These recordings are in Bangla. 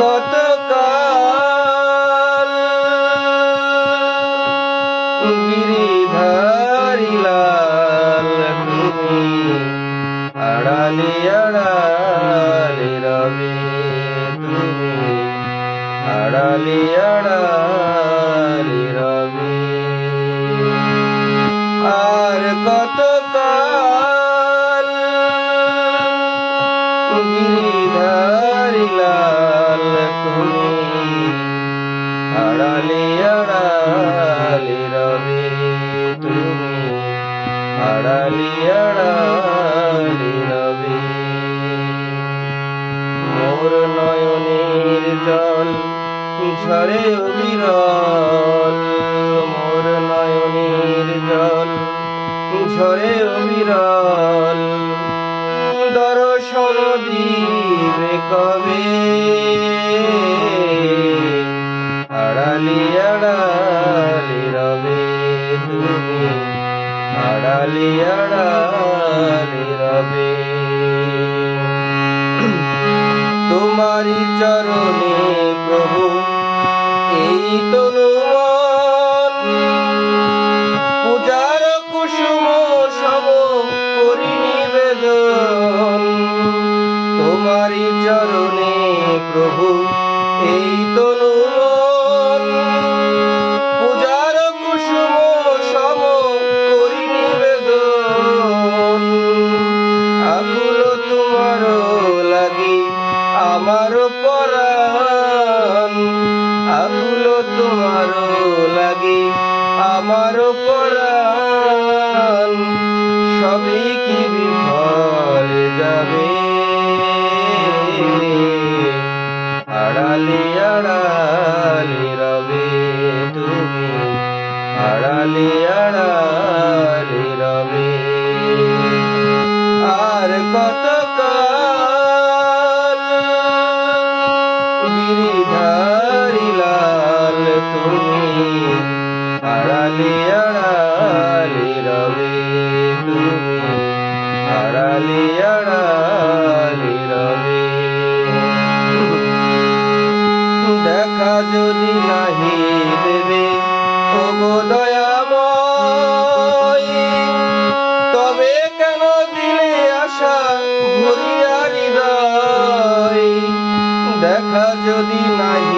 কতকাল গিরিধারি লাল তুমি, আড়ালি আড়ালি রবি তুমি, আড়ালি আড়ালি রবি। আর কতকাল গিরিধারি লাল তুমি আড়ালি আড়ালি রবি তুমি আড়ালি আড়ালি রবি মোর নয়নের জল ঝরে অবিরল মোর নয়নের জল ঝরে অবিরল রবে। তোমারি চরণে প্রভু, এই তনুমন পূজার কুসুম সম করি নিবেদন। তোমারি চরণে প্রভু, এই তনুমন আমার পরাণ। আকুল তোমার লাগি আমার পরাণ। সবই কি বিফল যাবে? আড়ালি আড়ালি রবে তুমি। আড়ালি আড়ালি তুমি আড়ালি আড়ালি রবে তুমি আড়ালি আড়ালি রবে দেখা যদি নাহি দেবে ও গো দয়াময় তবে কেন দিলে আশা ভরিয়া যদি নাহি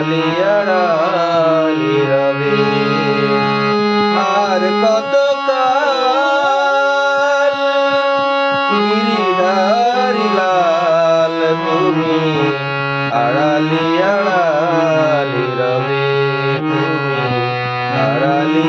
আলিয়ারালি রবে আর কত কাল গিরিধারি লাল তুমি আড়ালি আড়ালি রবে তুমি আড়ালি